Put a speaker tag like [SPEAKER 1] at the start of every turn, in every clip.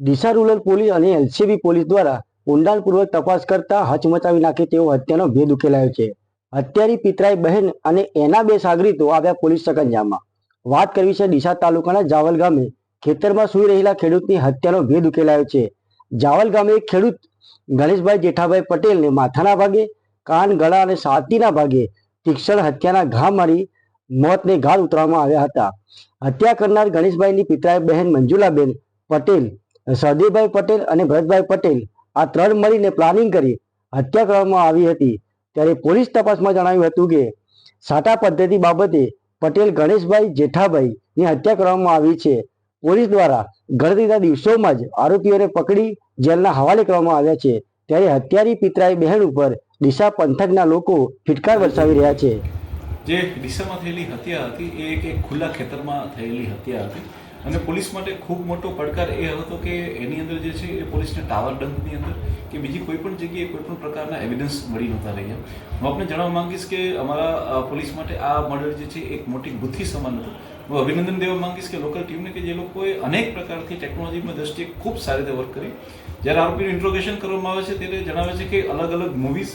[SPEAKER 1] Deesa rural police અને LCB police દ્વારા ઊંડાણપૂર્વક તપાસ કરતા હચમચાવી નાખે તેવો હત્યાનો ભેદ ઉકેલાયો છે. હત્યારી પિતરાઈ બહેન અને એના બે સાગરીતો આવ્યા પોલીસ સકંજામાં. વાત કરવી છે ડીસા તાલુકાના જાવલ ગામે. ખેતરમાં સૂઈ રહેલા ખેડૂતની હત્યાનો ભેદ ઉકેલાયો છે. જાવલ ગામે એક ખેડૂત, ગણેશભાઈ જેઠાભાઈ પટેલને માથાના ભાગે, કાન, ગળા અને છાતીના ભાગે તીક્ષણ હત્યાના ઘા મારી મોતને ઘાટ ઉતરવામાં આવ્યા હતા. હત્યા કરનાર ગણેશભાઈની પિતરાઈ બહેન મંજુલાબેન પટેલ સહદેવભાઈ પટેલ અને ભરતભાઈ પટેલ આ ત્રણ મળીને પ્લાનિંગ કરી, હત્યા કરવામાં આવી હતી. ત્યારે પોલીસ તપાસમાં જણાવ્યું હતું કે, સાટા પદ્ધતિ બાબતે પટેલ ગણેશભાઈ જેઠાભાઈની હત્યા કરવામાં આવી છે. પોલીસ દ્વારા ગણતરીના દિવસોમાં જ આરોપીઓને પકડી જેલના હવાલે કરવામાં આવ્યા છે. ત્યારે હત્યારી પિતરાઈ બહેન ઉપર ડીસા પંથકના લોકો ફિટકાર વરસાવી રહ્યા છે.
[SPEAKER 2] જે ડીસામાં થયેલી હત્યા હતી, એ એક ખુલ્લા ખેતરમાં થયેલી હત્યા હતી. અને પોલીસ માટે ખૂબ મોટો પડકાર એ હતો કે એની અંદર જે છે એ પોલીસને ટાવર ડંપની અંદર કે બીજી કોઈ પણ જગ્યાએ કોઈ પણ પ્રકારના એવિડન્સ મળી નહોતા રહ્યા. હું આપને જણાવવા માંગીશ કે અમારા પોલીસ માટે આ મર્ડર જે છે એક મોટી બુદ્ધિ સમાન હતું. હું અભિનંદન દેવા માંગીશ કે લોકલ ટીમને કે જે લોકોએ અનેક પ્રકારથી ટેકનોલોજીની દ્રષ્ટિએ ખૂબ સારી રીતે વર્ક કરી. જ્યારે આરોપીનું ઇન્ટ્રોગેશન કરવામાં આવે છે ત્યારે જણાવે છે કે અલગ અલગ મૂવીઝ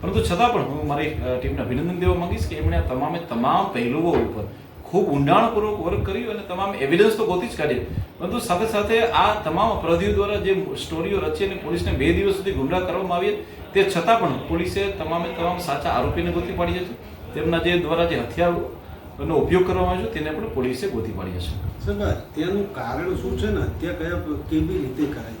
[SPEAKER 2] પરંતુ છતાં પણ હું મારી ટીમને અભિનંદન દેવા માંગીશ કે એમણે તમામે તમામ પહેલુઓ ઉપર ખૂબ ઊંડાણપૂર્વક વર્ક કર્યું અને તમામ એવિડન્સ તો ગોતી જ કાઢી પરંતુ સાથે સાથે આ તમામ અપરાધીઓ દ્વારા જે સ્ટોરીઓ રચી અને પોલીસને બે દિવસ સુધી ગુમરાહ કરવામાં આવી તે છતાં પણ પોલીસે તમામે તમામ સાચા આરોપીને ગોતી પાડી છે તેમના જે દ્વારા જે હથિયારનો ઉપયોગ કરવામાં આવ્યો છે, તેને પણ પોલીસે ગોતી પાડી છે.
[SPEAKER 3] સાહેબ અત્યારનું કારણ શું છે ને? હત્યા કયા, કેવી રીતે કરાઈ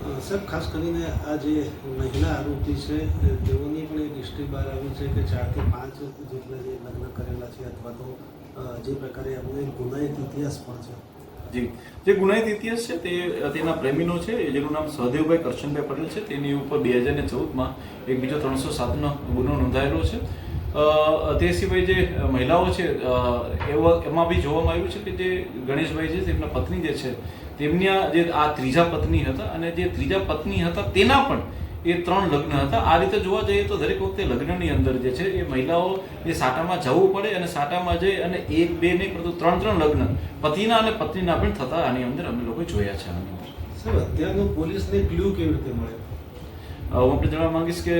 [SPEAKER 3] સાહેબ ખાસ કરીને આ જે મહિલા આરોપી છે, તેઓની પણ એક હિસ્ટ્રી બહાર આવી છે કે ચારથી પાંચ જેટલા જે લગ્ન કરેલા છે અથવા તો જે પ્રકારે એમનો એક ગુનાહિત ઇતિહાસ પણ છે.
[SPEAKER 2] જી. જે ગુનાહિત ઇતિહાસ છે તે, તેના પ્રેમીનો છે જેનું નામ સહદેવભાઈ કરશનભાઈ પટેલ છે, તેની ઉપર બે હજાર ને ચૌદમાં એક બીજો ત્રણસો સાતનો ગુનો નોંધાયેલો છે. તે સિવાય જે મહિલાઓ છે એમાં બી જોવામાં આવ્યું છે કે જે ગણેશભાઈ છે, તેમના પત્ની જે છે, તેમના જે આ ત્રીજા પત્ની હતા અને જે ત્રીજા પત્ની હતા, તેના પણ એ ત્રણ લગ્ન હતા. આ રીતે જોવા જઈએ તો દરેક વખતે લગ્નની અંદર જે છે, એ મહિલાઓ એ સાટામાં જવું પડે અને સાટામાં જઈ અને એક, બે નહીં, પરંતુ ત્રણ ત્રણ લગ્ન પતિના અને પત્નીના પણ થતા આની અંદર અમે લોકો જોયા છે આની અંદર.
[SPEAKER 3] સર અત્યારનું પોલીસને ક્લુ કેવી રીતે મળે?
[SPEAKER 2] હું આપણે જણાવવા માંગીશ કે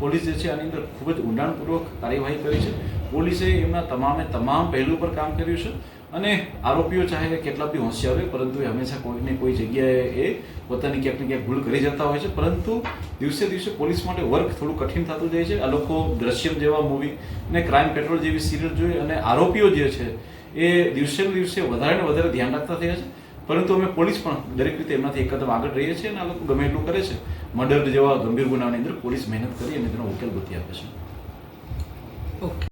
[SPEAKER 2] પોલીસ જે છે આની અંદર ખૂબ જ ઊંડાણપૂર્વક કાર્યવાહી કરી છે. પોલીસે એમના તમામે તમામ પહેલું પર કામ કર્યું છે અને આરોપીઓ ચાહે કેટલા બી હોશિયાર હોય, પરંતુ એ હંમેશા કોઈને કોઈ જગ્યાએ એ પોતાની ક્યાંક ને ક્યાંક ભૂલ કરી જતા હોય છે. પરંતુ દિવસે દિવસે પોલીસ માટે વર્ક થોડું કઠિન થતું જાય છે. આ લોકો દ્રશ્યમ જેવા મૂવી અને ક્રાઇમ પેટ્રોલ જેવી સિરિયલ જોઈ અને આરોપીઓ જે છે એ દિવસે દિવસે વધારે ને વધારે ધ્યાન રાખતા થયા છે. પરંતુ અમે પોલીસ પણ દરેક રીતે એમનાથી એક કદમ આગળ રહીએ છીએ અને આ લોકો ગમે એટલું કરે છે. મર્ડર જેવા ગંભીર ગુનાની અંદર પોલીસ મહેનત કરી અને તેનો ઉકેલ ગોતી આપે છે.